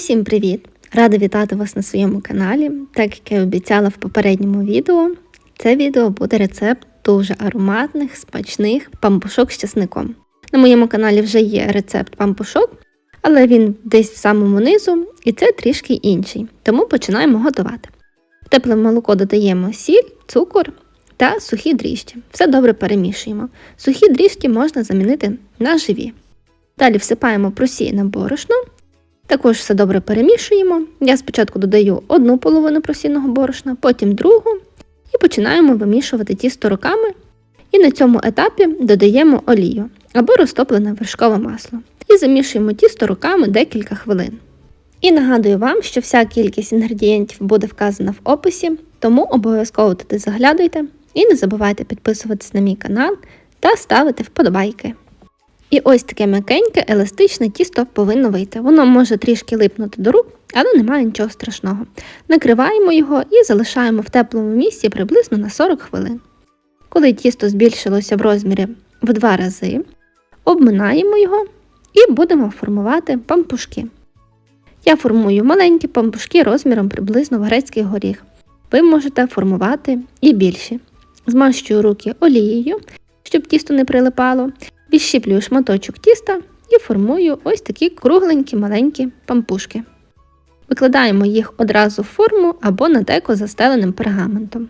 Усім привіт! Рада вітати вас на своєму каналі. Так як я обіцяла в попередньому відео, це відео буде рецепт дуже ароматних, смачних пампушок з часником. На моєму каналі вже є рецепт пампушок, але він десь в самому низу, і це трішки інший. Тому починаємо готувати. В тепле молоко додаємо сіль, цукор та сухі дріжджі. Все добре перемішуємо. Сухі дріжджі можна замінити на живі. Далі всипаємо просіяне борошно. Також все добре перемішуємо. Я спочатку додаю одну половину просійного борошна, потім другу, і починаємо вимішувати тісто руками. І на цьому етапі додаємо олію або розтоплене вершкове масло. І замішуємо тісто руками декілька хвилин. І нагадую вам, що вся кількість інгредієнтів буде вказана в описі, тому обов'язково туди заглядуйте і не забувайте підписуватись на мій канал та ставити вподобайки. І ось таке м'якеньке, еластичне тісто повинно вийти. Воно може трішки липнути до рук, але немає нічого страшного. Накриваємо його і залишаємо в теплому місці приблизно на 40 хвилин. Коли тісто збільшилося в розмірі в два рази, обминаємо його і будемо формувати пампушки. Я формую маленькі пампушки розміром приблизно в грецький горіх. Ви можете формувати і більші. Змащую руки олією, щоб тісто не прилипало. Відщіплюю шматочок тіста і формую ось такі кругленькі маленькі пампушки. Викладаємо їх одразу в форму або на деко застеленим пергаментом.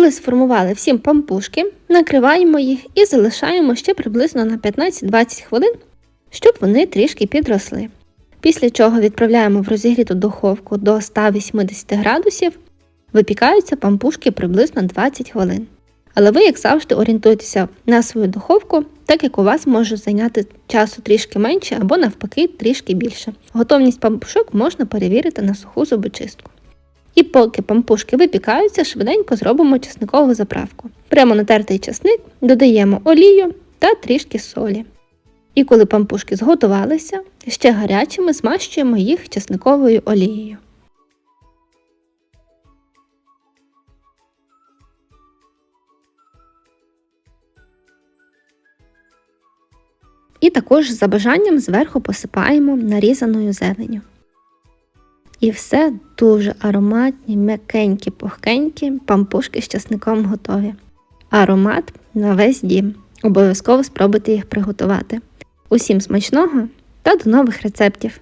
Коли сформували всі пампушки, накриваємо їх і залишаємо ще приблизно на 15-20 хвилин, щоб вони трішки підросли. Після чого відправляємо в розігріту духовку до 180 градусів, випікаються пампушки приблизно 20 хвилин. Але ви, як завжди, орієнтуйтеся на свою духовку, так як у вас може зайняти часу трішки менше або навпаки трішки більше. Готовність пампушок можна перевірити на суху зубочистку. І поки пампушки випікаються, швиденько зробимо чесникову заправку. Прямо натертий чесник, додаємо олію та трішки солі. І коли пампушки зготувалися, ще гарячими змащуємо їх чесниковою олією. І також за бажанням зверху посипаємо нарізаною зеленю. І все дуже ароматні, м'якенькі, пухкенькі, пампушки з часником готові. Аромат на весь дім. Обов'язково спробуйте їх приготувати. Усім смачного та до нових рецептів!